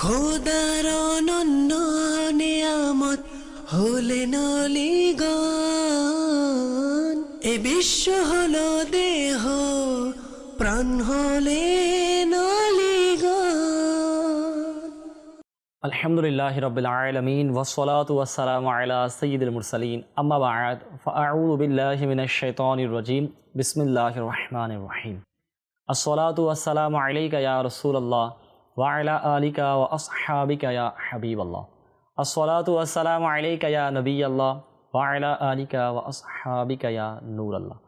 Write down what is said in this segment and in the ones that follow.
খোদার অনন্য নিয়ামত হলেন অলিগণ এ বিশ্ব হলো দেহ, প্রাণ হলেন আলহামদুলিল্লাহ রবিল আলমিন ওসলাত ওয়াসালাম আলা সঈদুল মুরসালিন। আম্মা বাদ ফাউযু বিল্লাহি মিনাশ শাইতানির রাজিম। বিসমিল্লাহির রহমানির রহিম। আসসালাতু ওয়াসসালামু আলাইকা ইয়া রাসূলুল্লাহ। আলিকা ওয়া আসহাবিকা ইয়া হাবিবাল্লাহ আসসালাতু ওয়াসসালামু আলাইকা ইয়া নবিয়াল্লাহ ওয়া আলা আলিকা নূরাল্লাহ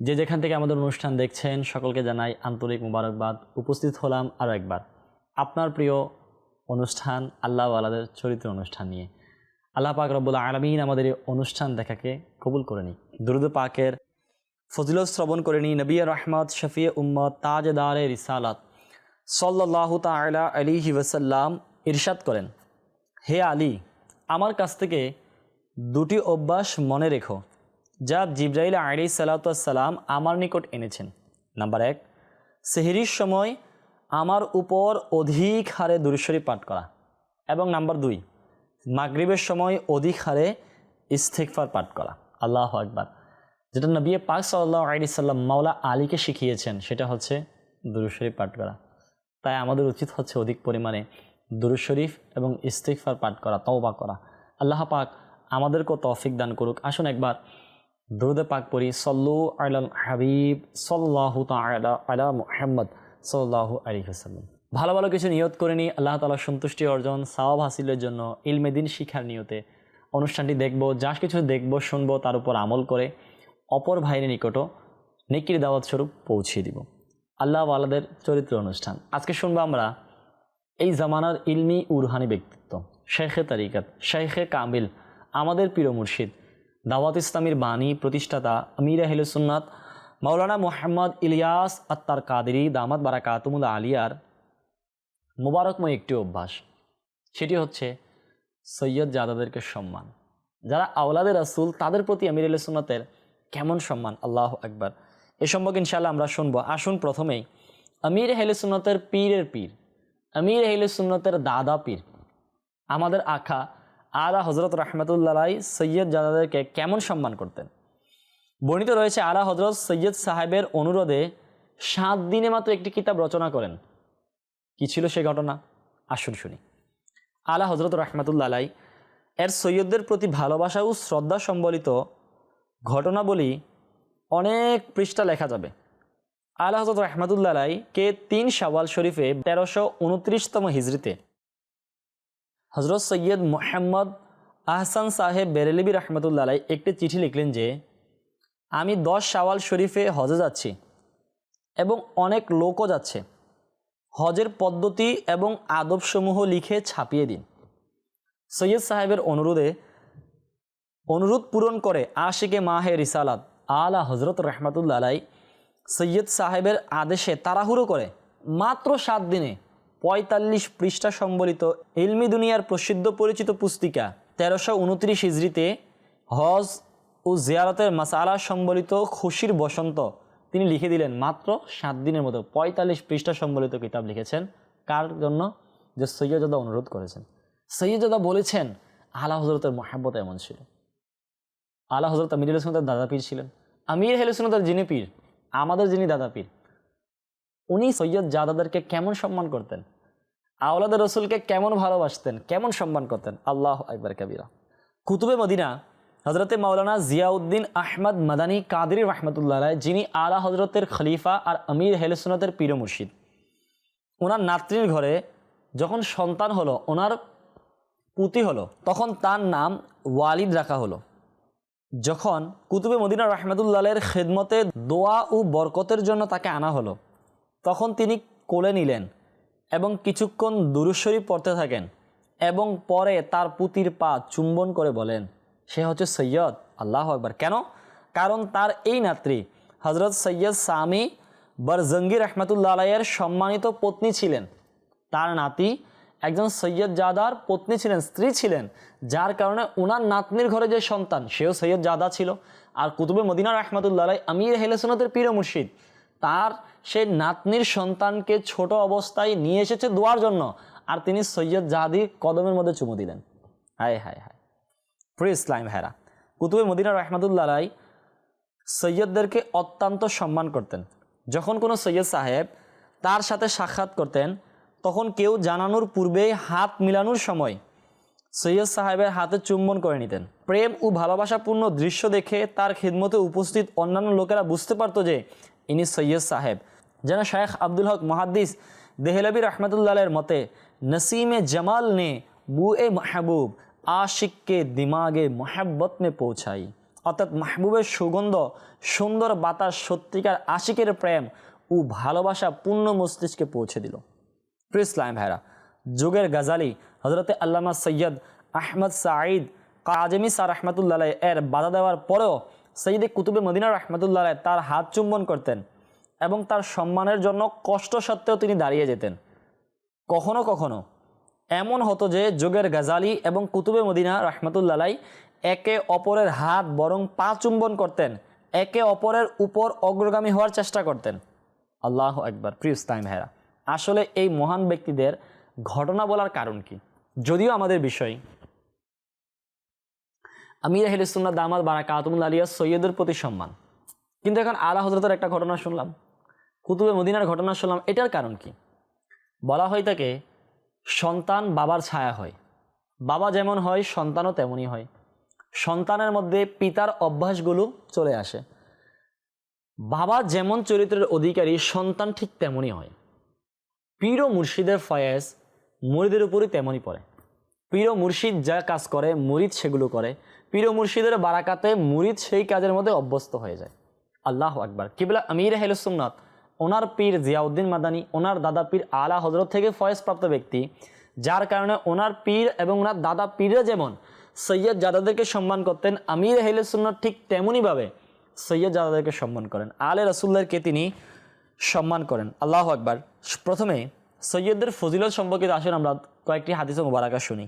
যে যেখান থেকে আমাদের অনুষ্ঠান দেখছেন, সকলকে জানাই আন্তরিক মুবারকবাদ। উপস্থিত হলাম আরও একবার। আপনার প্রিয় অনুষ্ঠান, আল্লাহ আলাদের চরিত্র অনুষ্ঠান নিয়ে। আল্লাহ পাক রব্বুল আলমিন আমাদের এই অনুষ্ঠান দেখাকে কবুল করে নিই দুরুদ পাকের ফজিলত শ্রবণ করে নিই নবী রহমত, শফিয়ে উম্মদ তাজদারে রিসালাত। সাল্লাহ তালা আলিহি হিবাসাল্লাম ইরশাদ করেন, হে আলী, আমার কাছ থেকে দুটি অভ্যাস মনে রেখো, যা জিব্রাইল আলী সালাতাম আমার নিকট এনেছেন। নাম্বার এক, সেহরির সময় আমার উপর অধিক হারে দুরুশ্বরী পাঠ করা। এবং নাম্বার দুই, মাগরিবের সময় অধিক হারে ইস্তেকফার পাঠ করা। আল্লাহ আকবার। যেটা নবী পাক সাল্লাহ আলী সাল্লাম মাওলা আলীকে শিখিয়েছেন, সেটা হচ্ছে দুরুশ্বরী পাঠ করা। তাই আমাদের উচিত হচ্ছে অধিক পরিমাণে দুরু শরীফ এবং ইস্তেকফার পাঠ করা, তওবা করা। আল্লাহ পাক আমাদেরকেও তৌফিক দান করুক। আসুন একবার দুরুদে পাক পড়ি, সল্লু আলাল হাবিব, সাল্লাহ আলা মুহাম্মদ সাল্লাহু আলী ভালো ভালো কিছু নিয়ত করে নিই, আল্লাহ তালার সন্তুষ্টি অর্জন, সাওয়াব হাসিলের জন্য ইলমেদিন শিখার নিয়তে। অনুষ্ঠানটি দেখব, যা কিছু দেখব, শুনব, তার উপর আমল করে অপর ভাইয়ের নিকটও নেকির দাওয়াত স্বরূপ পৌঁছিয়ে দিব। আল্লাহ আলাদের চরিত্র অনুষ্ঠান। আজকে শুনব আমরা এই জামানার ইলমি উরহানি ব্যক্তিত্ব, শেখে তারিকাত, শেখে কামিল, আমাদের প্রিয় মুর্শিদ, দাওয়াত ইসলামীর বাণী, প্রতিষ্ঠাতা আমির সুন্নাত, মাওলানা মোহাম্মদ ইলিয়াস আত্মার কাদেরি দামাত বারাকাতুমুল আলিয়ার মোবারকময় একটি অভ্যাস। সেটি হচ্ছে সৈয়দ জাদাদেরকে সম্মান। যারা আওলাদের রাসুল, তাদের প্রতি আমির সুন্নাতের কেমন সম্মান? আল্লাহ একবার এ সম্পর্কে ইনশাল্লাহ আমরা শুনব। আসুন প্রথমেই, আমির সুন্নতের পীরের পীর, আমির সুন্নতের দাদা পীর, আমাদের আখা আলা হজরত রহমতুল্লাহ সৈয়দ জাদাদেরকে কেমন সম্মান করতেন? বর্ণিত রয়েছে, আলা হজরত সৈয়দ সাহেবের অনুরোধে সাত দিনে মাত্র একটি কিতাব রচনা করেন। কি ছিল সে ঘটনা? আসুন শুনি। আলা হজরত রহমতুল্লাহ এর সৈয়দদের প্রতি ভালোবাসা ও শ্রদ্ধা সম্বলিত ঘটনাবলী অনেক পৃষ্ঠা লেখা যাবে। আলা হজরত রহমতুল্লাহ কে তিন শাওয়াল শরীফে তেরোশো উনত্রিশতম হিজড়িতে হজরত সৈয়দ মোহাম্মদ আহসান সাহেব বেরেলিবি রহমতুল্লাহ একটি চিঠি লিখলেন যে, আমি দশ শাওয়াল শরীফে হজে যাচ্ছি এবং অনেক লোকও যাচ্ছে। হজের পদ্ধতি এবং আদবসমূহ লিখে ছাপিয়ে দিন। সৈয়দ সাহেবের অনুরোধে অনুরোধ পূরণ করে আশিকে মাহে রিসালাত আলা হজরত রহমতুল্লা আলাই সৈয়দ সাহেবের আদেশে তাড়াহুড়ো করে মাত্র সাত দিনে পঁয়তাল্লিশ পৃষ্ঠা সম্বলিত ইলমি দুনিয়ার প্রসিদ্ধ পরিচিত পুস্তিকা তেরোশো উনত্রিশ ইজরিতে হজ ও জিয়ারতের মাসালা সম্বলিত খুশির বসন্ত তিনি লিখে দিলেন মাত্র সাত দিনের মতো পঁয়তাল্লিশ পৃষ্ঠা সম্বলিত কিতাব লিখেছেন। কার জন্য? যে সৈয়দা অনুরোধ করেছেন। সৈয়দা বলেছেন, আলা হজরতের মহাব্বত এমন ছিল। আলা হজরত আমির সুনতার দাদা পীর ছিলেন। আমির হেলসুনতার যিনি পীর, আমাদের যিনি দাদা পীর, উনি সৈয়দ জাদাদেরকে কেমন সম্মান করতেন? আওলাদ রসুলকে কেমন ভালোবাসতেন? কেমন সম্মান করতেন? আল্লাহ একবার কাবিরা। কুতুবে মদিনা হজরতে মাওলানা জিয়াউদ্দিন আহমদ মাদানী কাদির রহমতুল্লাহ রায় যিনি আলা হজরতের খলিফা আর আমির হেলসুনতের পীর মুর্শিদ। ওনার নাতৃর ঘরে যখন সন্তান হলো ওনার পুতি হলো, তখন তার নাম ওয়ালিদ রাখা হলো। যখন কুতুবে মদিনা রহমতুল্লাহের খেদমতে দোয়া ও বরকতের জন্য তাকে আনা হলো, তখন তিনি কোলে নিলেন এবং কিছুক্ষণ দুরুশ্বরী পড়তে থাকেন এবং পরে তার পুতির পা চুম্বন করে বলেন, সে হচ্ছে সৈয়দ, আল্লাহ একবার কেন? কারণ তার এই নাত্রী হজরত সৈয়দ সামি বরজঙ্গি রহমতুল্লা আলাইয়ের সম্মানিত পত্নী ছিলেন। তার নাতি একজন সৈয়দ জাদার পত্নী ছিলেন, স্ত্রী ছিলেন, যার কারণে ওনার নাতনির ঘরে যে সন্তান, সেও সৈয়দ জাদা ছিল। আর কুতুবে মদিনা রহমতুল্লাহ আমির হেলেসনতের পীর মুর্শিদ, তার সে নাতনির সন্তানকে ছোট অবস্থায় নিয়ে এসেছে দোয়ার জন্য। আর তিনি সৈয়দ জাহাদি কদমের মধ্যে চুমু দিলেন। হায় হায় হায়। প্রি ইসলাম হেরা। কুতুবে মদিনা রহমতুল্লাহ আলাই সৈয়দদেরকে অত্যন্ত সম্মান করতেন। যখন কোনো সৈয়দ সাহেব তার সাথে সাক্ষাৎ করতেন তখন কেউ জানানোর পূর্বেই হাত মিলানোর সময় সৈয়দ সাহেবের হাতে চুম্বন করে নিতেন। প্রেম ও ভালোবাসাপূর্ণ দৃশ্য দেখে তার খিদমতে উপস্থিত অন্যান্য লোকেরা বুঝতে পারতো যে ইনি সৈয়দ সাহেব। যেন শেখ আব্দুল হক মহাদ্দিস দেহলবি রহমতুল্লাহের মতে, নসিমে জামাল নে বু এ মাহবুব, আশিককে দিমাগে মোহাব্বত মে পৌঁছাই। অর্থাৎ মাহবুবের সুগন্ধ, সুন্দর বাতাস সত্যিকার আশিকের প্রেম ও ভালোবাসা পূর্ণ মস্তিষ্কে পৌঁছে দিল। প্রিয় ইসলাম ভাইরা, যুগের গাজালি হজরতে আল্লামা সৈয়দ আহমদ সাঈদ কাজেমি স্যার রহমতুল্লাহ এর বাধা দেওয়ার পরেও সৈয়দে কুতুবে মদিনা রহমতুল্লাহ তার হাত চুম্বন করতেন এবং তার সম্মানের জন্য কষ্ট সত্ত্বেও তিনি দাঁড়িয়ে যেতেন। কখনো কখনো এমন হতো যে যুগের গাজালি এবং কুতুবে মদিনা রহমতুল্লাহ একে অপরের হাত বরং পা চুম্বন করতেন, একে অপরের উপর অগ্রগামী হওয়ার চেষ্টা করতেন। আল্লাহ একবার প্রিয় ইসলাম হেরা আসলে এই মহান ব্যক্তিদের ঘটনা বলার কারণ কি? যদিও আমাদের বিষয়। আমির আহিলুসুল্লাহ দামাদ বারা কাতুমুল আলিয়া, সৈয়দের প্রতি সম্মান। কিন্তু এখন আলা হজরতের একটা ঘটনা শুনলাম। কুতুবে মদিনার ঘটনা শুনলাম। এটার কারণ কি? বলা হয় থাকে সন্তান বাবার ছায়া হয়। বাবা যেমন হয়, সন্তানও তেমনই হয়। সন্তানের মধ্যে পিতার অভ্যাসগুলো চলে আসে। বাবা যেমন চরিত্রের অধিকারী, সন্তান ঠিক তেমনই হয়। পীর ও মুর্শিদের ফয়েজ মুরিদের উপরই তেমনই পড়ে। পীর ও মুর্শিদ যা কাজ করে, মুরিদ সেগুলো করে। পীর ও মুর্শিদের বারাকাতে মুরিদ সেই কাজের মধ্যে অভ্যস্ত হয়ে যায়। আল্লাহ আকবার। কিবলা আমির হেলুসুন্নাথ ওনার পীর জিয়াউদ্দিন মাদানি, ওনার দাদা পীর আলা হজরত থেকে ফয়েজপ্রাপ্ত ব্যক্তি, যার কারণে ওনার পীর এবং ওনার দাদা পীররা যেমন সৈয়দ জাদাদেরকে সম্মান করতেন, আমির হেলুসুন্নাথ ঠিক তেমনইভাবে সৈয়দ জাদাদেরকে সম্মান করেন। আলে রসুল্লাহকে তিনি সম্মান করেন। আল্লাহ আকবার। প্রথমে সৈয়দদের ফজিলত সম্পর্কিত আসুন, আমরা কয়েকটি হাদিস মুবারাকা শুনি।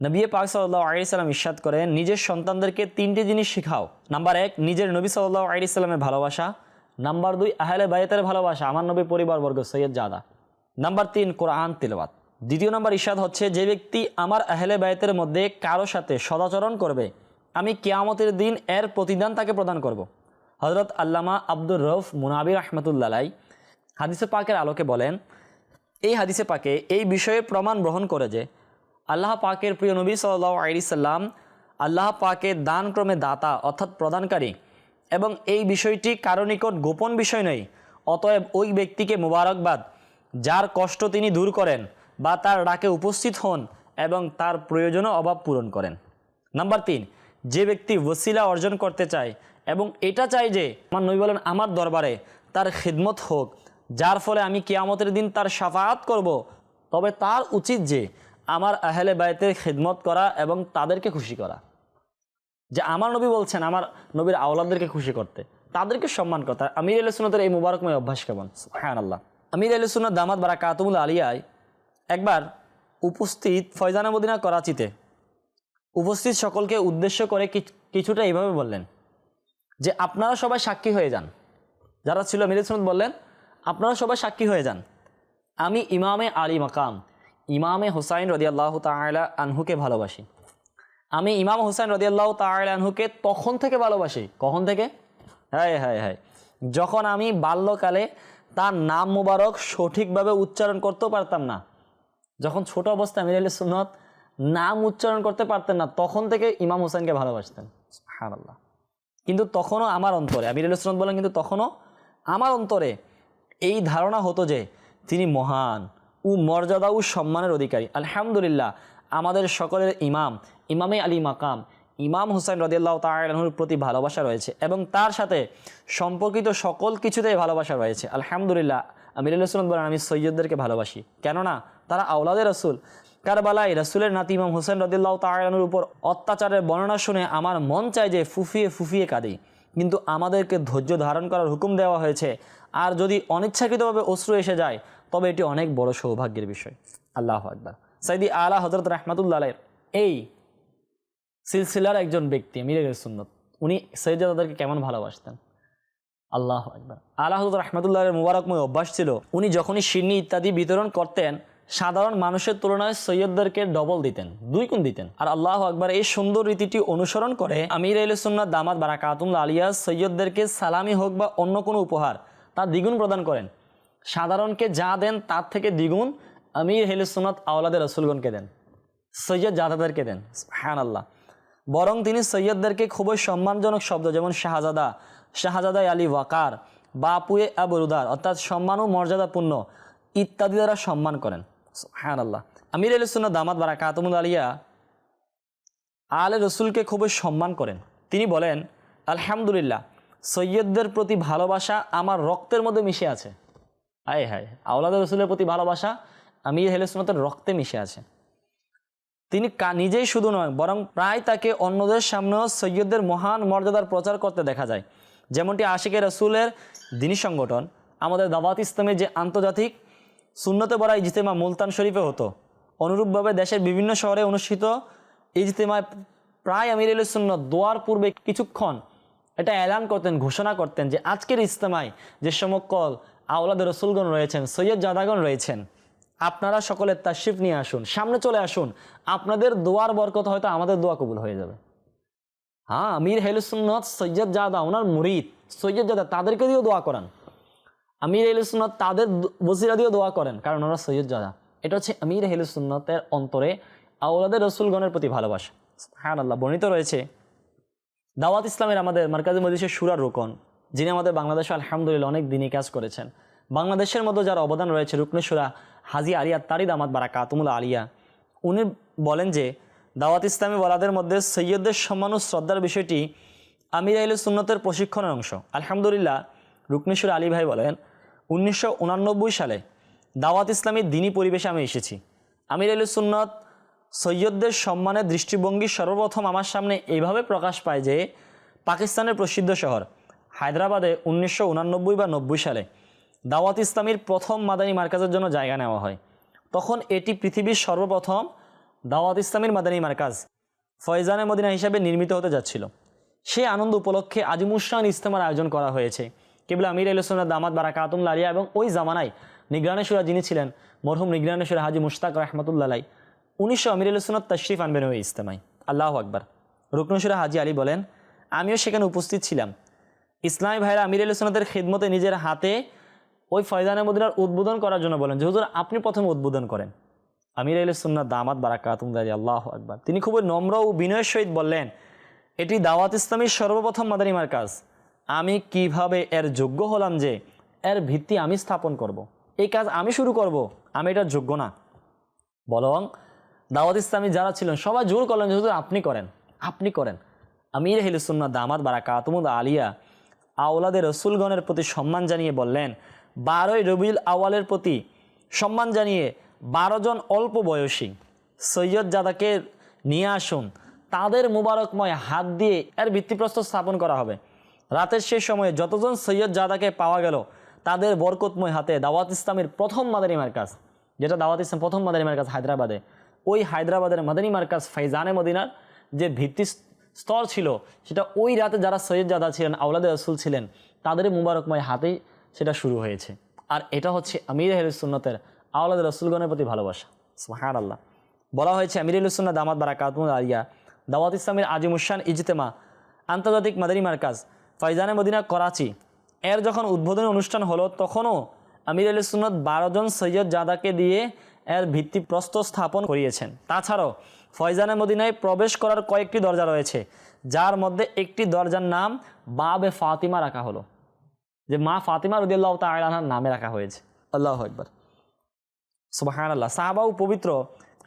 নবী পাক সাল্লাহ আলিয়াল্লাম ইস্বাদ করেন, নিজের সন্তানদেরকে তিনটি জিনিস শেখাও। নাম্বার এক, নিজের নবী সাল্লাহ আলিয়াল্লামের ভালোবাসা। নাম্বার দুই, আহলে বায়তের ভালোবাসা, আমার নবী পরিবারবর্গ সৈয়দ জাদা। নাম্বার তিন, কোরআন তিলবাত দ্বিতীয় নম্বর ইস্বাদ হচ্ছে, যে ব্যক্তি আমার আহলে বায়তের মধ্যে কারও সাথে সদাচরণ করবে, আমি কেয়ামতের দিন এর প্রতিদান তাকে প্রদান করব। হজরত আল্লামা আব্দুর রফ মুনাবির রহমতুল্লাহ হাদিসে পাকের আলোকে বলেন, এই হাদিসে পাকে এই বিষয়ে প্রমাণ গ্রহণ করে যে আল্লাহ পাকের প্রিয় নবী সাল্লাহ আলি সাল্লাম আল্লাহ পাকের দানক্রমে দাতা অর্থাৎ প্রদানকারী এবং এই বিষয়টি কারও নিকট গোপন বিষয় নয়, অতএব ওই ব্যক্তিকে মোবারকবাদ, যার কষ্ট তিনি দূর করেন বা তার ডাকে উপস্থিত হন এবং তার প্রয়োজনও অভাব পূরণ করেন। নাম্বার তিন, যে ব্যক্তি ওসিলা অর্জন করতে চায় এবং এটা চাই যে আমার নবী বলেন, আমার দরবারে তার খিদমত হোক, যার ফলে আমি কেয়ামতের দিন তার সাফায়াত করব। তবে তার উচিত যে আমার আহলে বায়তের খিদমত করা এবং তাদেরকে খুশি করা। যে আমার নবী বলছেন, আমার নবীর আওলাদদেরকে খুশি করতে। তাদেরকে সম্মান করতে। আমির আল এই মুবারকময় অভ্যাস কেমন? হ্যাঁ আল্লাহ আমির আল দামাদ বারা কাতুমুল আলিয়ায় একবার উপস্থিত ফয়জানা মদিনা করাচিতে উপস্থিত সকলকে উদ্দেশ্য করে কিছুটা এইভাবে বললেন। যে আপনারা সবাই সাক্ষী হয়ে যান। যারা ছিল সুনত বললেন, আপনারা সবাই সাক্ষী হয়ে যান। আমি ইমামে আলী মাকাম, ইমামে হুসাইন রদিয়াল্লাহ তালা আনহুকে ভালোবাসি। আমি ইমাম হুসাইন রদিয়াল্লাহ তালা আনহুকে তখন থেকে ভালোবাসি। কখন থেকে? হ্যাঁ হ্যাঁ হ্যাঁ। যখন আমি বাল্যকালে তার নাম মুবারক সঠিকভাবে উচ্চারণ করতেও পারতাম না। যখন ছোট অবস্থায় আমির আলী সুন্নত নাম উচ্চারণ করতে পারতেন না, তখন থেকে ইমাম হুসাইনকে ভালোবাসতেন। হ্যাঁ আল্লাহ কিন্তু তখনও আমার অন্তরে, আমির আলী সুন্নত বলেন কিন্তু তখনও আমার অন্তরে এই ধারণা হতো যে তিনি মহান ও মর্যাদা ও সম্মানের অধিকারী। আলহামদুলিল্লাহ, আমাদের সকলের ইমাম, ইমামে আলী মাকাম, ইমাম হুসাইন রদিয়াল্লাহ তালহুর প্রতি ভালোবাসা রয়েছে এবং তার সাথে সম্পর্কিত সকল কিছুতেই ভালোবাসা রয়েছে। আলহামদুলিল্লাহ, আমির রসুল বলেন, আমি সৈয়দদেরকে ভালোবাসি। কেননা, তারা আওলাদের রসুল। কারবালাই রসুলের নাতি ইমাম হুসেন রদিল্লাহ তালহুর উপর অত্যাচারের বর্ণনা শুনে আমার মন চায় যে ফুফিয়ে ফুফিয়ে কাঁদি। কিন্তু আমাদেরকে ধৈর্য ধারণ করার হুকুম দেওয়া হয়েছে। আর যদি অনিচ্ছাকৃতভাবে অশ্রু এসে যায়, তবে এটি অনেক বড় সৌভাগ্যের বিষয়। আল্লাহ আকবর। সাইদি আলা হজরত রহমাতুল্লাহ এই সিলসিলার একজন ব্যক্তি মিরের সুন্নত, উনি সৈয়দাদাদেরকে কেমন ভালোবাসতেন? আল্লাহ একবার আল্লাহ হজরত রহমতুল্লাহের মুবারকময় অভ্যাস ছিল, উনি যখনই সিন্নি ইত্যাদি বিতরণ করতেন সাধারণ মানুষের তুলনায় সৈয়দদেরকে ডবল দিতেন, দুই গুণ দিতেন। আর আল্লাহ আকবার এই সুন্দর রীতিটি অনুসরণ করে আমির সুন্নাত দামাত বারাকাতুল আলিয়া সৈয়দদেরকে সালামি হোক বা অন্য কোনো উপহার, তা দ্বিগুণ প্রদান করেন। সাধারণকে যা দেন তার থেকে দ্বিগুণ আমির হেলুসুন্নত আওলাদের রসুলগণকে দেন, সৈয়দ জাদাদেরকে দেন হ্যান আল্লাহ বরং তিনি সৈয়দদেরকে খুবই সম্মানজনক শব্দ, যেমন শাহজাদা শাহজাদা আলী ওয়াকার, বাপুয়ে আবরুদার অর্থাৎ সম্মান ও মর্যাদাপূর্ণ, ইত্যাদি দ্বারা সম্মান করেন। হ্যান আল্লাহ আমির আলসুন্না দামাত বারা কাতমুল আলিয়া আলে রসুলকে খুবই সম্মান করেন। তিনি বলেন, আলহামদুলিল্লাহ, সৈয়দদের প্রতি ভালোবাসা আমার রক্তের মধ্যে মিশে আছে। আয় হায় আওলাদ রসুলের প্রতি ভালোবাসা আমির হেলসুন্নতের রক্তে মিশে আছে। তিনি নিজেই শুধু নয়, বরং প্রায় তাকে অন্যদের সামনেও সৈয়দদের মহান মর্যাদার প্রচার করতে দেখা যায়। যেমনটি আশিকের রসুলের দিনী সংগঠন, আমাদের দাওয়াত ইসলামের যে আন্তর্জাতিক সুন্নতে বড়া ইজতেমা মুলতান শরীফে হতো। অনুরূপভাবে দেশের বিভিন্ন শহরে অনুষ্ঠিত ইজতেমায় প্রায় আমির সুন্নত দোয়ার পূর্বে কিছুক্ষণ এটা এলান করতেন, ঘোষণা করতেন যে আজকের ইজতেমায় যে সমকল আওলাদ রসুলগণ রয়েছেন, সৈয়দ জাদাগণ রয়েছেন, আপনারা সকলে তাশরিফ নিয়ে আসুন, সামনে চলে আসুন, আপনাদের দোয়ার বরকত হয়তো আমাদের দোয়া কবুল হয়ে যাবে। হ্যাঁ আমির হেলুসুন্নত সৈয়দ জাদা, ওনার মুরিদ, সৈয়দ জাদা, তাদেরকে দিয়েও দোয়া করান। আমির হেলুসুন্নত তাদের বসিরা দিয়েও দোয়া করেন, কারণ ওরা সৈয়দ জাদা এটা হচ্ছে আমির হেলুসুন্নতের অন্তরে আওলাদের রসুলগণের প্রতি ভালোবাসা। হ্যাঁ আল্লাহ বর্ণিত রয়েছে, দাওয়াত ইসলামের আমাদের মার্কাজি মজিষের সুরার রোকন, যিনি আমাদের বাংলাদেশে আলহামদুলিল্লাহ অনেক দিনই কাজ করেছেন। বাংলাদেশের মধ্যে যার অবদান রয়েছে রুকনেশ্বরা হাজি আলিয়া তারিদ আহমদ বারা কাতুমুল আলিয়া। উনি বলেন যে, দাওয়াত ইসলামী বলাদের মধ্যে সৈয়দদের সম্মান ও শ্রদ্ধার বিষয়টি আমির আইল সুন্নতের প্রশিক্ষণের অংশ। আলহামদুলিল্লাহ রুকনেশ্বর আলী ভাই বলেন উনিশশো সালে দাওয়াত ইসলামীর দিনী পরিবেশে আমি এসেছি। আমির আইল সুন্নত সৈয়দদের সম্মানের দৃষ্টিভঙ্গি সর্বপ্রথম আমার সামনে এইভাবে প্রকাশ পায় যে, পাকিস্তানের প্রসিদ্ধ শহর হায়দ্রাবাদে উনিশশো বা নব্বই সালে দাওয়াত ইসলামীর প্রথম মাদানী মার্কাজের জন্য জায়গা নেওয়া হয়। তখন এটি পৃথিবীর সর্বপ্রথম দাওয়াত ইসলামীর মাদানী মার্কাজ ফয়জানে মদিনা হিসাবে নির্মিত হতে যাচ্ছিল। সেই আনন্দ উপলক্ষে আজিমুসান ইস্তেমার আয়োজন করা হয়েছে। কেবল আমির আলসুল্লাহ দামাত বারাকাতুম লালিয়া এবং ওই জামানায় নিগ্রানেশ্বরা যিনি ছিলেন, মরহুম নিগ্রানেশ্বর হাজি মুশতাক রহমতুল্লাহ উনিশশো আমির আলসুনত তশরিফ আনবেন ওই ইস্তেমায় আল্লাহ আকবার। রুকনসুরা হাজি আলী বলেন, আমিও সেখানে উপস্থিত ছিলাম। ইসলামী ভাইরা আমির আলসুনতের খেদমতে নিজের হাতে ওই ফয়জানে মদিনার উদ্বোধন করার জন্য বলেন যে, হুজুর, আপনি প্রথমে উদ্বোধন করেন। আমির আল সুন্নাত দামাত বারাকাতুম দারি আল্লাহ আকবার। তিনি খুবই নম্র ও বিনয়ের সহিত বললেন, এটি দাওয়াত ইসলামীর সর্বপ্রথম মাদারিমার কাজ। আমি কীভাবে এর যোগ্য হলাম যে এর ভিত্তি আমি স্থাপন করব। এই কাজ আমি শুরু করব, আমি এটার যোগ্য না। বরং দাওয়াত ইসলামী যারা ছিলেন, সবাই জোর করলেন যে আপনি করেন আপনি করেন। আমির হিলুসুন্না দামাত বারাকাতুমুদ আলিয়া আওলাদের রসুলগণের প্রতি সম্মান জানিয়ে বললেন, বারোই রবিউল আওয়ালের প্রতি সম্মান জানিয়ে বারো জন অল্প বয়সী সৈয়দ জাদাকে নিয়ে আসুন। তাদের মুবারকময় হাত দিয়ে এর ভিত্তিপ্রস্তর স্থাপন করা হবে। রাতের শেষ সময়ে যতজন সৈয়দ জাদাকে পাওয়া গেল, তাদের বরকতময় হাতে দাওয়াত ইসলামের প্রথম মাদারী মার্কাজ, যেটা দাওয়াত ইসলাম প্রথম মাদারী মার্কাজ হায়দ্রাবাদে। ওই হায়দ্রাবাদের মাদানী মার্কাজ ফাইজানে মদিনার যে ভিত্তি স্তর ছিল, সেটা ওই রাতে যারা সৈয়দ জাদা ছিলেন আউলাদ রসুল ছিলেন, তাদের মুবারকময় হাতেই সেটা শুরু হয়েছে। আর এটা হচ্ছে আমির সুন্নতের আউলাদ রসুলগণের প্রতি ভালোবাসা। সুহার আল্লাহ বলা হয়েছে, আমির সুন্না দামাত বারাকাতমুল আলিয়া, দাওয়াত ইসলামের আজিমুসান ইজতেমা, আন্তর্জাতিক মাদারী মার্কাজ ফয়জানে মদিনা করাচি। এর যখন উদ্বোধনী অনুষ্ঠান হলো তখনও আমির আলী সুন্নত বারো জন সৈয়দ জাদাকে দিয়ে এর ভিত্তিপ্রস্তর স্থাপন করিয়েছেন। তাছাড়াও ফয়জানে মদিনায় প্রবেশ করার কয়েকটি দরজা রয়েছে যার মধ্যে একটি দরজার নাম বাবে ফাতিমা রাখা হলো যে মা ফাতিমা রদিয়াল্লাহ তালাহার নামে রাখা হয়েছে। আল্লাহ একবার সুবাহান আল্লাহ সাহাবাউ পবিত্র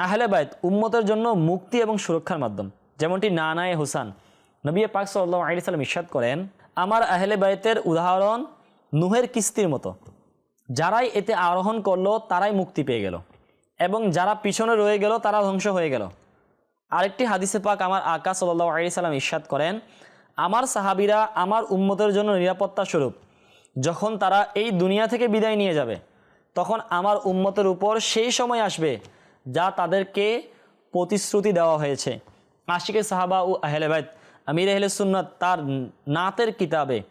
আহলে বাইত উম্মতের জন্য মুক্তি এবং সুরক্ষার মাধ্যম যেমনটি নানায়ে হুসান নবী পাক সাল্লাহ আলি সাল্লাম ইস্বাদ করেন আমার আহলে বাইতের উদাহরণ নুহের কিস্তির মতো। যারাই এতে আরোহণ করল, তারাই মুক্তি পেয়ে গেল। এবং যারা পিছনে রয়ে গেল, তারা ধ্বংস হয়ে গেল। আরেকটি হাদিসে পাক আমার আকা সাল্লাহ আলি সাল্লাম ইস্বাদ করেন, আমার সাহাবিরা আমার উম্মতের জন্য নিরাপত্তা স্বরূপ। যখন তারা এই দুনিয়া থেকে বিদায় নিয়ে যাবে, তখন আমার উম্মতের উপর সেই সময় আসবে যা তাদেরকে প্রতিশ্রুতি দেওয়া হয়েছে। আশিকে সাহাবা ও আহলেবাদ আমির আহলে সুন্নত তার নাতের কিতাবে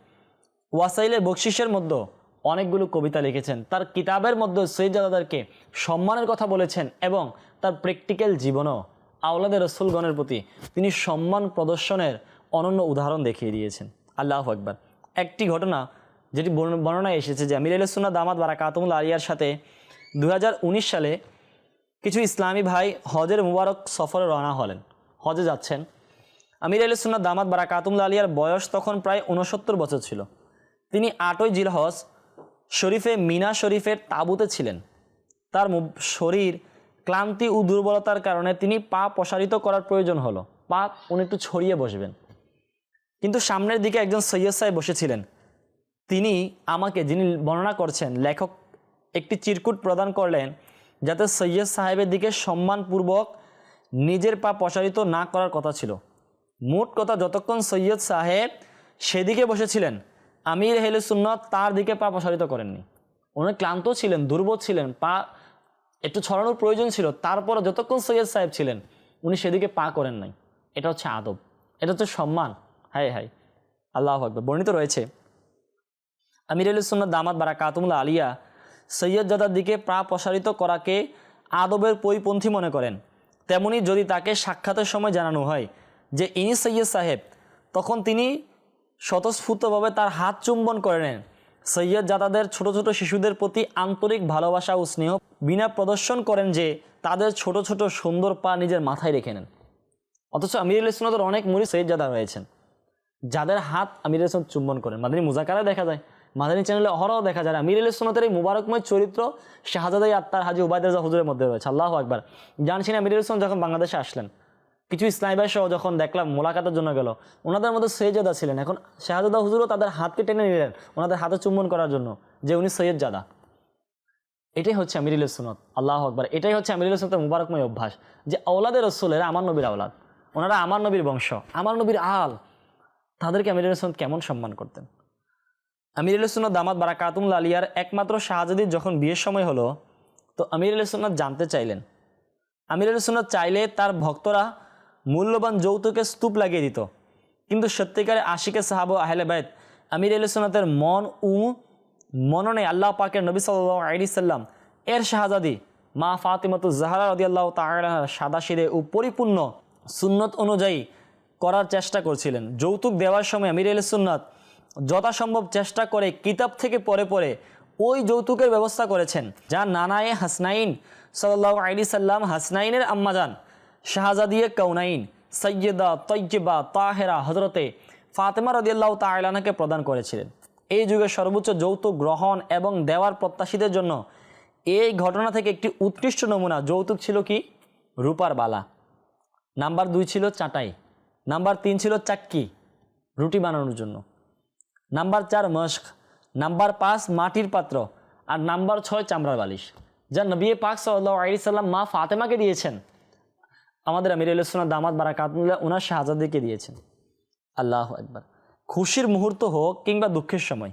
ওয়াসাইলের বকশিসের মধ্যে অনেকগুলো কবিতা লিখেছেন। তার কিতাবের মধ্যে সৈয়দাদাদেরকে সম্মানের কথা বলেছেন এবং তার প্র্যাকটিক্যাল জীবনও আওলাদের রসুলগণের প্রতি তিনি সম্মান প্রদর্শনের অনন্য উদাহরণ দেখিয়ে দিয়েছেন। আল্লাহ একবার একটি ঘটনা যেটি বর্ণ- বর্ণনায় এসেছে যে আমির আলসুন্না দামাদ বারা কাতমুল আলিয়ার সাথে দু হাজার উনিশ সালে কিছু ইসলামী ভাই হজের মুবারক সফরে রওনা হলেন। হজে যাচ্ছেন। আমির আলী সুন্নাত দামাদ বারা কাতুমুল আলিয়ার বয়স তখন প্রায় উনসত্তর বছর ছিল। তিনি আটই জিলহজ শরীফে মিনা শরীফের তাঁবুতে ছিলেন। তার শরীর ক্লান্তি ও দুর্বলতার কারণে তিনি পা প্রসারিত করার প্রয়োজন হলো। পা উনি একটু ছড়িয়ে বসবেন। কিন্তু সামনের দিকে একজন সৈয়দ সাহেব বসেছিলেন। তিনি আমাকে, যিনি বর্ণনা করছেন, লেখক একটি চিরকুট প্রদান করলেন যাতে সৈয়দ সাহেবের দিকে সম্মানপূর্বক নিজের পা প্রসারিত না করার কথা ছিল। মোট কথা যতক্ষণ সৈয়দ সাহেব সেদিকে বসেছিলেন, আমির হেলে সুন্নত তার দিকে পা প্রসারিত করেননি। উনি ক্লান্ত ছিলেন দুর্বল ছিলেন, পা একটু ছড়ানোর প্রয়োজন ছিল তারপরে যতক্ষণ সৈয়দ সাহেব ছিলেন, উনি সেদিকে পা করেন নাই। এটা হচ্ছে আদব, এটা হচ্ছে সম্মান। হাই হাই আল্লাহ আকবর। বর্ণিত রয়েছে, আমির আলী সুন্নত দামাদ বারা কাতুমুল্লা আলিয়া, সৈয়দ জাদার দিকে পা প্রসারিত করাকে আদবের পরিপন্থী মনে করেন। তেমনি যদি তাকে সাক্ষাতের সময় জানানো হয় যে ইনি সৈয়দ সাহেব, তখন তিনি স্বতঃস্ফূর্তভাবে তার হাত চুম্বন করে নেন। সৈয়দ জাদাদের ছোট ছোট শিশুদের প্রতি আন্তরিক ভালোবাসা ও স্নেহ বিনা প্রদর্শন করেন যে তাদের ছোট ছোট সুন্দর পা নিজের মাথায় রেখে নেন। অথচ আমির আলী সুন্নতের অনেক মুড়ি সৈয়দ জাদা রয়েছেন। যাদের হাত আমির আলী সুন্নত চুম্বন করেন। মাদানী মুজাকারা দেখা যায়। মাদানী চ্যানেলে অহরহ দেখা যায়। আমির আলী সুন্নতের এই মুবারকময় চরিত্র শাহজাদাই আত্মার হাজি উবায়দা হুজুরের মধ্যে রয়েছে। আল্লাহ আকবার। জানছি না আমির আলী যখন বাংলাদেশে আসলেন কিছু ভাই সহ যখন দেখলাম, মোলাকাতের জন্য গেল। ওনাদের মধ্যে সৈয়দাদা ছিলেন। এখন শাহজাদা হুজুরও তাদের হাতকে টেনে নিলেন ওনাদের হাতে চুম্বন করার জন্য, যে উনি সৈয়দ জাদা এটাই হচ্ছে আমিরুল সুনত আল্লাহ আকবার। এটাই হচ্ছে আমিরুল সুনতের মুবারকময় অভ্যাস, যে আওলাদের রসুলেরা আমার নবীর আওলাদ। ওনারা আমার নবীর বংশ, আমার নবীর আল। তাদেরকে আমিরুল সুনত কেমন সম্মান করতেন? আমিরুল সুনত দামাদ বারা কাতুমুল আলিয়ার একমাত্র শাহজাদির যখন বিয়ের সময় হলো, তো আমিরুল সুনত জানতে চাইলেন। আমিরুল সুনত চাইলে তার ভক্তরা মূল্যবান যৌতুকে স্তূপ লাগিয়ে দিত। কিন্তু সত্যিকারে আশিকে সাহাব আহলে বাইত আমির আল সুন্নতের মন উ মননে আল্লাহ পাকের নবী সাল্লাহ আলি সাল্লাম, এর শাহজাদি মা ফাতিমাতু জাহারা রদি আল্লাহ তাহার সাদা সিদে ও পরিপূর্ণ সুন্নত অনুযায়ী করার চেষ্টা করছিলেন। যৌতুক দেওয়ার সময় আমির সুন্নত যথাসম্ভব চেষ্টা করে কিতাব থেকে পরে পরে ওই যৌতুকের ব্যবস্থা করেছেন। যা নানায়ে হাসনাইন সাল্লাহ আলি সাল্লাম হাসনাইনের আম্মাজান শাহজাদিয়ে কৌনাইন সৈয়দা তৈয়বা তাহেরা হজরতে ফাতেমা রদিয়াল্লাহ তাইলানাকে প্রদান করেছিলেন। এই যুগে সর্বোচ্চ যৌতুক গ্রহণ এবং দেওয়ার প্রত্যাশীদের জন্য এই ঘটনা থেকে একটি উৎকৃষ্ট নমুনা যৌতুক ছিল কি? রূপার বালা। নাম্বার দুই ছিল চাটাই। নাম্বার তিন ছিল চাক্কি, রুটি বানানোর জন্য। নাম্বার চার মস্ক নাম্বার পাঁচ মাটির পাত্র। আর নাম্বার ছয় চামড়ার বালিশ। যা নবী পাক সাল্লাহ আলি সাল্লাম মা ফাতেমাকে দিয়েছেন। আমাদের আমির আলসোনা দামাদ বারাকাতুল্লাহ ওনার শাহজাদিকে দিয়েছেন। আল্লাহ একবার খুশির মুহূর্ত হোক কিংবা দুঃখের সময়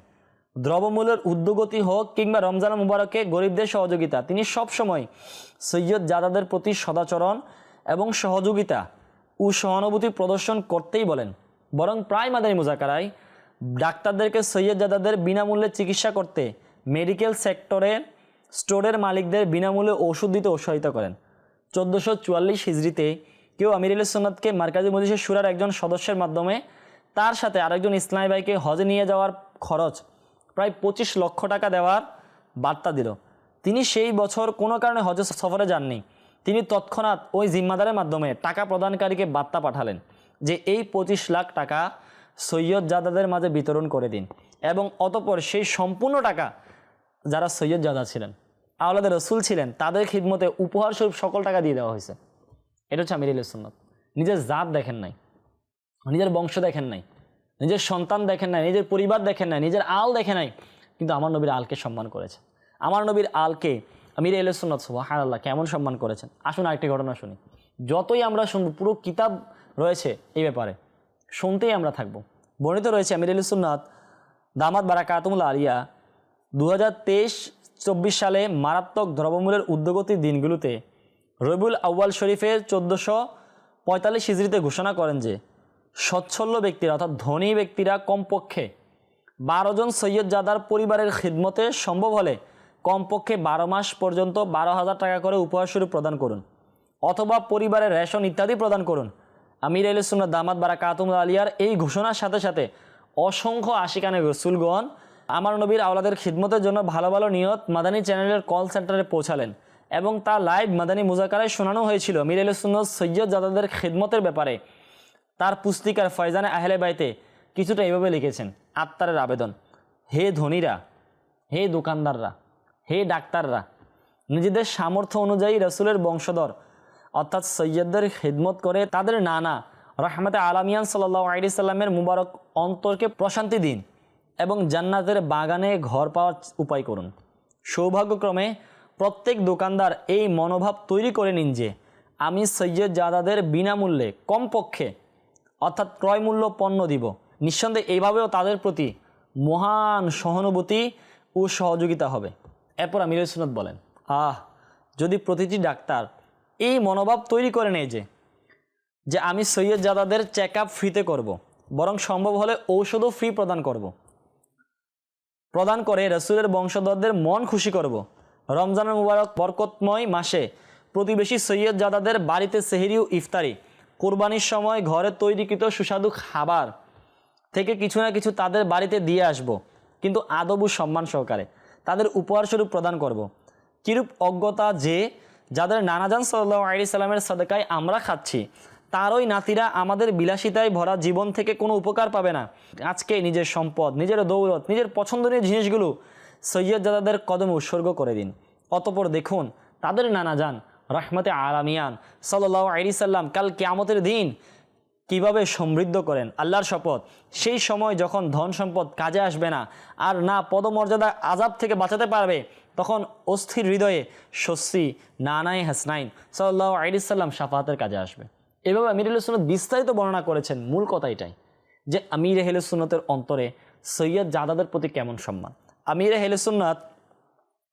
দ্রব্যমূল্যের উদ্যোগতি হোক কিংবা রমজান মুবারকে গরিবদের সহযোগিতা, তিনি সব সময় সৈয়দ জাদাদের প্রতি সদাচরণ এবং সহযোগিতা ও সহানুভূতি প্রদর্শন করতেই বলেন। বরং প্রায় মাদারি মুজাকারায় ডাক্তারদেরকে সৈয়দ জাদাদের বিনামূল্যে চিকিৎসা করতে মেডিকেল সেক্টরে স্টোরের মালিকদের বিনামূল্যে ওষুধ দিতে উৎসাহিত করেন। চোদ্দোশো চুয়াল্লিশ হিজড়িতে কেউ আমির আলী সুন্নাতকে মার্কাজি মজিষের সুরার একজন সদস্যের মাধ্যমে তার সাথে আরেকজন ইসলামী ভাইকে হজে নিয়ে যাওয়ার খরচ প্রায় পঁচিশ লক্ষ টাকা দেওয়ার বার্তা দিল। তিনি সেই বছর কোনো কারণে হজ সফরে যাননি। তিনি তৎক্ষণাৎ ওই জিম্মাদারের মাধ্যমে টাকা প্রদানকারীকে বার্তা পাঠালেন যে এই পঁচিশ লাখ টাকা সৈয়দ জাদাদের মাঝে বিতরণ করে দিন এবং অতপর সেই সম্পূর্ণ টাকা যারা সৈয়দ জাদা ছিলেন। আওলাদের রসুল ছিলেন, তাদের খিদমতে উপহার স্বরূপ সকল টাকা দিয়ে দেওয়া হয়েছে। এটা হচ্ছে আমির সুন্নত। নিজের জাত দেখেন নাই, নিজের বংশ দেখেন নাই, নিজের সন্তান দেখেন নাই, নিজের পরিবার দেখেন নাই, নিজের আল দেখে নাই, কিন্তু আমার নবীর আলকে সম্মান করেছে। আমার নবীর আলকে আমির সুন্নত সুবাহান আল্লাহ কেমন সম্মান করেছেন? আসুন আরেকটি ঘটনা শুনি। যতই আমরা শুনব, পুরো কিতাব রয়েছে এই ব্যাপারে, শুনতেই আমরা থাকব। বর্ণিত রয়েছে আমির সুন্নাত দামাদ বারাকাতুমুল আলিয়া দু হাজার তেইশ চব্বিশ সালে মারাত্মক দ্রব্যমূল্যের উদ্যোগতির দিনগুলোতে রবিউল আউ্বাল শরীফের চোদ্দোশো পঁয়তাল্লিশ হিজড়িতে ঘোষণা করেন যে সচ্ছল্য ব্যক্তিরা অর্থাৎ ধনী ব্যক্তিরা কমপক্ষে বারো জন সৈয়দ জাদার পরিবারের খিদমতে সম্ভব হলে কমপক্ষে বারো মাস পর্যন্ত বারো হাজার টাকা করে উপহার স্বরূপ প্রদান করুন অথবা পরিবারের রেশন ইত্যাদি প্রদান করুন। আমির আল সুন্নাত দামাত বারা কাতুম আলিয়ার এই ঘোষণার সাথে সাথে অসংখ্য আশিকানে রসুলগণ আমার নবীর আওলাদের খিদমতের জন্য ভালো ভালো নিয়ত মাদানী চ্যানেলের কল সেন্টারে পৌঁছালেন এবং তা লাইভ মাদানী মুজাকারায় শোনানো হয়েছিল মির আল সুন্নত সৈয়দ জাদাদের খিদমতের ব্যাপারে। তার পুস্তিকার ফয়জানে আহলে বাইতে কিছুটা এভাবে লিখেছেন, আত্মারের আবেদন, হে ধনীরা, হে দোকানদাররা, হে ডাক্তাররা, নিজেদের সামর্থ্য অনুযায়ী রসুলের বংশধর, অর্থাৎ সৈয়দদের খিদমত করে তাদের নানা রহমতে আলামিয়ান সাল্লাহ আলি সাল্লামের মুবারক অন্তরকে প্রশান্তি দিন। এবং জান্নাতের বাগানে ঘর পাওয়ার উপায় করুন সৌভাগ্যক্রমে প্রত্যেক দোকানদার এই মনোভাব তৈরি করে নিন যে, আমি সৈয়দ জাদাদের বিনামূল্যে কমপক্ষে অর্থাৎ ক্রয়মূল্য পণ্য দিব নিঃসন্দেহে এইভাবেও তাদের প্রতি মহান সহানুভূতি ও সহযোগিতা হবে এরপর আমির সুনত বলেন, আহ, যদি প্রতিটি ডাক্তার এই মনোভাব তৈরি করে নেয় যে যে আমি সৈয়দ জাদাদের চেক আপ ফ্রিতে করব, বরং সম্ভব হলে ঔষধও ফ্রি প্রদান করব। প্রদান করে রসুলের বংশধরদের মন খুশি করব। রমজানের মুবারক বরকতময় মাসে প্রতিবেশী সৈয়দ জাদাদের বাড়িতে সেহেরি ও ইফতারি, কোরবানির সময় ঘরে তৈরিকৃত সুস্বাদু খাবার থেকে কিছু না কিছু তাদের বাড়িতে দিয়ে আসব। কিন্তু আদবু সম্মান সহকারে তাদের উপহারস্বরূপ প্রদান করব। কিরূপ অজ্ঞতা যে, যাদের নানাজান সাল্লাহ আলি সাল্লামের সদকায় আমরা খাচ্ছি তারই নাতিরা আমাদের বিলাসিতায় ভরা জীবন থেকে কোনো উপকার পাবে না। আজকে নিজের সম্পদ, নিজের দৌলত, নিজের পছন্দনীয় জিনিসগুলো সৈয়দ জাদাদের কদমে উৎসর্গ করে দিন। অতপর দেখুন, তাদের নানা যান রহমতে আলামিয়ান সাল্লাহ আলি সাল্লাম কাল কেয়ামতের দিন কীভাবে সমৃদ্ধ করেন, আল্লাহর শপথ। সেই সময় যখন ধন সম্পদ কাজে আসবে না আর না পদমর্যাদা আজাব থেকে বাঁচাতে পারবে, তখন অস্থির হৃদয়ে স্বস্তি নানাই হাসনাইন সাল্লাহ আলিসাল্লাম সাফাতের কাজে আসবে। এভাবে আমির সুনত বিস্তারিত বর্ণনা করেছেন, মূল কথা এটাই যে আমির সুন্নতের অন্তরে সৈয়দ জাদাদের প্রতি কেমন সম্মান? আমির সুন্নত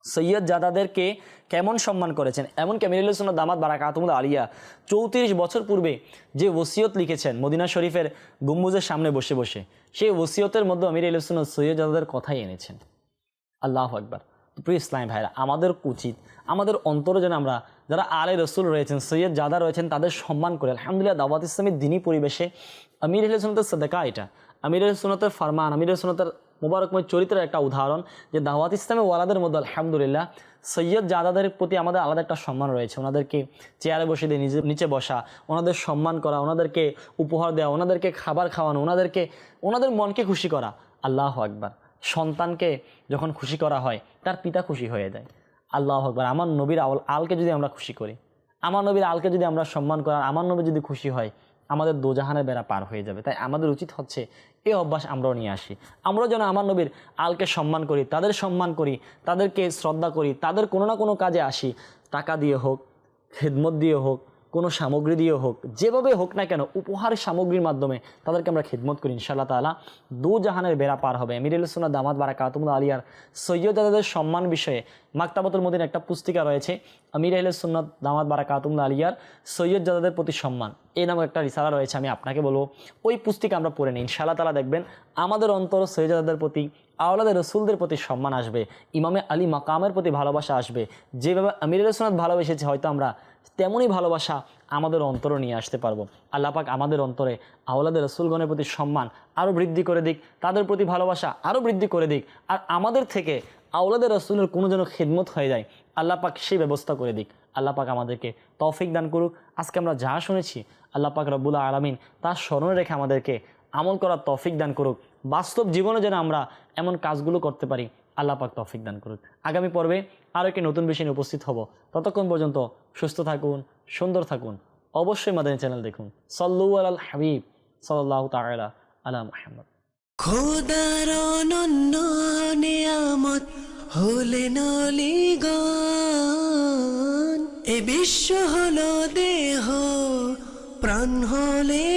সৈয়দ জাদাদেরকে কেমন সম্মান করেছেন? এমনকি আমিরুল সুন্নত দামাত বারাক আতমুল আলিয়া চৌত্রিশ বছর পূর্বে যে ওসিয়ত লিখেছেন মদিনা শরীফের গম্বুজের সামনে বসে বসে, সেই ওসিয়তের মধ্যে আমির সুন্নত সৈয়দ জাদাদের কথাই এনেছেন। আল্লাহ একবার প্রিয় ইসলাম ভাইরা, আমাদের উচিত, আমাদের অন্তরে যেন আমরা যারা আলে রসুল রয়েছেন, সৈয়দ জাদা রয়েছেন, তাদের সম্মান করে। আলহামদুলিল্লাহ, দাওয়াত ইসলামের দিনী পরিবেশে। আমির সুনতের সদেকা এটা। আমির সুনতের ফারমান, আমির সুনতের মোবারকময় চরিত্রের একটা উদাহরণ, যে দাওয়াত ইসলামে ওয়ালাদের মধ্যে আলহামদুলিল্লাহ, সৈয়দ জাদাদের প্রতি আমাদের আলাদা একটা সম্মান রয়েছে। ওনাদেরকে চেয়ারে বসে দিয়ে নিজে, নিচে বসা, ওনাদের সম্মান করা, ওনাদেরকে উপহার দেওয়া, ওনাদেরকে খাবার খাওয়ানো, ওনাদেরকে, ওনাদের মনকে খুশি করা। আল্লাহ আকবার। সন্তানকে যখন খুশি করা হয়, তার পিতা খুশি হয়ে যায়। আল্লাহ আকবর। আমার নবীর আল আলকে যদি আমরা খুশি করি, আমার নবীর আলকে যদি আমরা সম্মান করার আমার নবী যদি খুশি হয়, আমাদের দোজাহানের বেড়া পার হয়ে যাবে। তাই আমাদের উচিত হচ্ছে এই অভ্যাস আমরাও নিয়ে আসি। আমরাও যেন আমার নবীর আলকে সম্মান করি, তাদের সম্মান করি, তাদেরকে শ্রদ্ধা করি, তাদের কোনো না কোনো কাজে আসি। টাকা দিয়ে হোক, খেদমত দিয়ে হোক কোনো সামগ্রী দিয়ে হোক, যেভাবে হোক না কেন, উপহার সামগ্রীর মাধ্যমে তাদেরকে আমরা খেদমত করি ইনশাল্লাহ তালা দু জাহানের বেড়া পার হবে। মিরুল সুন্না দামাত বারা কাতুমুল আলিয়ার সৈয়দাদের সম্মান বিষয়ে মাক্তাবতুল মদিন একটা পুস্তিকা রয়েছে। আমির আহ সুন্নত দামাত বারা কাতুমুল আলিয়ার সৈয়দ জাদাদের প্রতি সম্মান। এই নামক একটা রিসালা রয়েছে, আমি আপনাকে বলব। ওই পুস্তিকা আমরা পড়ে নিই ইনশাল্লাহ তালা দেখবেন আমাদের অন্তর সৈয়দাদের প্রতি, আওলাদের রসুলদের প্রতি সম্মান আসবে। ইমামে আলী মাকামের প্রতি ভালোবাসা আসবে। যেভাবে আমির সুনাত ভালোবেসেছে, হয়তো আমরা তেমনই ভালোবাসা আমাদের অন্তরে নিয়ে আসতে পারব। আল্লাপাক আমাদের অন্তরে আওলাদের রসুলগণের প্রতি সম্মান আরও বৃদ্ধি করে দিক, তাদের প্রতি ভালোবাসা আরও বৃদ্ধি করে দিক আর আমাদের থেকে আওলাদের রসুলের কোনো যেন খেদমত হয়ে যায় আল্লাপাক সেই ব্যবস্থা করে দিক। আল্লাপাক আমাদেরকে তৌফিক দান করুক। আজকে আমরা যা শুনেছি আল্লাপাক রব্বুল্লাহ আলমিন তার স্মরণে রেখে আমাদেরকে আমল করার তৌফিক দান করুক। বাস্তব জীবনে যেন আমরা এমন কাজগুলো করতে পারি আল্লাহ পাক তৌফিক দান করুক। আগামী পর্বে আরও একটি নতুন বিষয় নিয়ে উপস্থিত হব। ততক্ষণ পর্যন্ত সুস্থ থাকুন, সুন্দর থাকুন। অবশ্যই মাদানী চ্যানেল দেখুন। সল্লু আল হাবিব সাল্লাহ তালা আলা মাহমদ খোদার অনন্য নিয়ামত হলেন এ বিশ্ব হলো দেহ, প্রাণ হলে